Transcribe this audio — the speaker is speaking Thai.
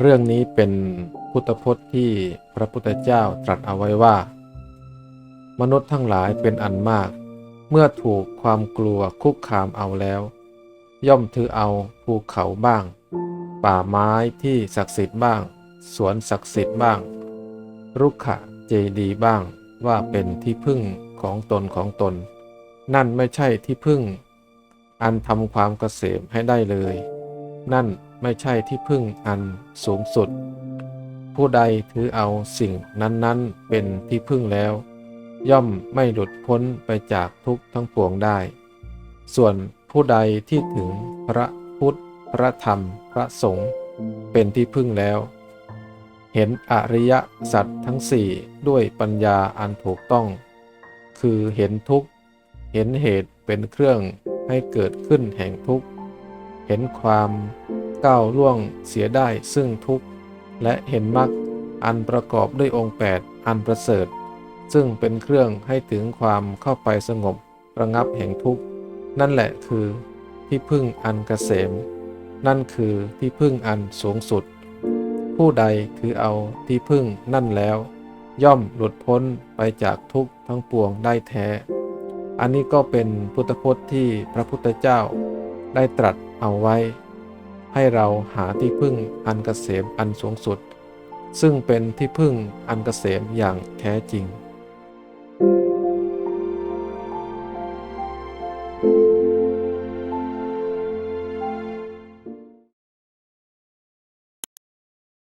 เรื่องนี้เป็นพุทธพจน์ที่พระพุทธเจ้าตรัสเอาไว้ว่า มนุษย์ทั้งหลายเป็นอันมาก เมื่อถูกความกลัวคุกคามเอาแล้ว ย่อมถือเอาภูเขาบ้าง ป่าไม้ที่ศักดิ์สิทธิ์บ้าง สวนศักดิ์สิทธิ์บ้าง รุกขะเจดีบ้างว่าเป็นที่พึ่งของตนของตน นั่นไม่ใช่ที่พึ่ง อันทำความเกษมให้ได้เลย นั่น ไม่ใช่ที่พึ่งอันสูงสุด ผู้ใดถือเอาสิ่งนั้นๆ เป็นที่พึ่งแล้ว ย่อมไม่หลุดพ้นไปจากทุกข์ทั้งปวงได้ ส่วนผู้ใดที่ถึงพระพุทธ พระธรรม พระสงฆ์เป็นที่พึ่งแล้ว เห็นอริยสัจทั้งสี่ด้วยปัญญาอันถูกต้อง คือเห็นทุกข์ เห็นเหตุเป็นเครื่องให้เกิดขึ้นแห่งทุกข์ เห็นความ ก้าวล่วงเสียได้ซึ่งทุกข์ และเห็นมรรคอันประกอบด้วยองค์ 8 อันประเสริฐ ซึ่งเป็นเครื่องให้ถึงความเข้าไปสงบระงับแห่งทุกข์ นั่นแหละคือที่พึ่งอันเกษม นั่นคือที่พึ่งอันสูงสุด ผู้ใดถือเอาที่พึ่งนั่นแล้ว ย่อมหลุดพ้นไปจากทุกข์ทั้งปวงได้แท้ อันนี้ก็เป็นพุทธพจน์ที่พระพุทธเจ้าได้ตรัสเอาไว้ ให้เราหาที่พึ่งอันเกษมอันสูงสุด ซึ่งเป็นที่พึ่งอันเกษมอย่างแท้จริง